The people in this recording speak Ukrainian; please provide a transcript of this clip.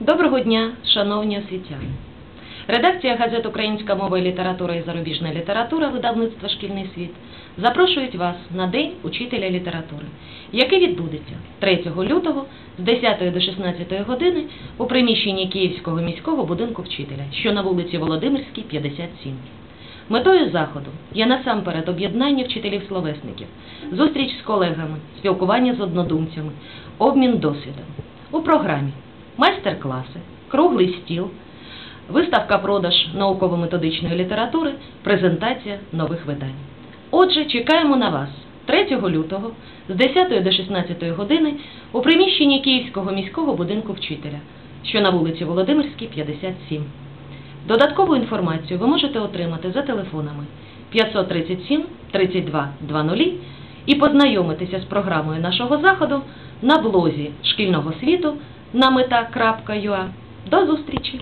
Доброго дня, шановні освітяни. Редакція газет Українська мова і література і зарубіжна література видавництва Шкільний світ запрошують вас на День учителя літератури, який відбудеться 3 лютого з 10 до 16 години у приміщенні Київського міського будинку вчителя, що на вулиці Володимирській, 57. Метою заходу є насамперед об'єднання вчителів-словесників, зустріч з колегами, спілкування з однодумцями, обмін досвідом. У програмі майстер-класи, круглий стіл, виставка-продаж науково-методичної літератури, презентація нових видань. Отже, чекаємо на вас 3 лютого з 10 до 16 години у приміщенні Київського міського будинку вчителя, що на вулиці Володимирській, 57. Додаткову інформацію ви можете отримати за телефонами 537 32 00 і познайомитися з програмою нашого заходу на блозі шкільного світу на мета.ua. До зустрічі!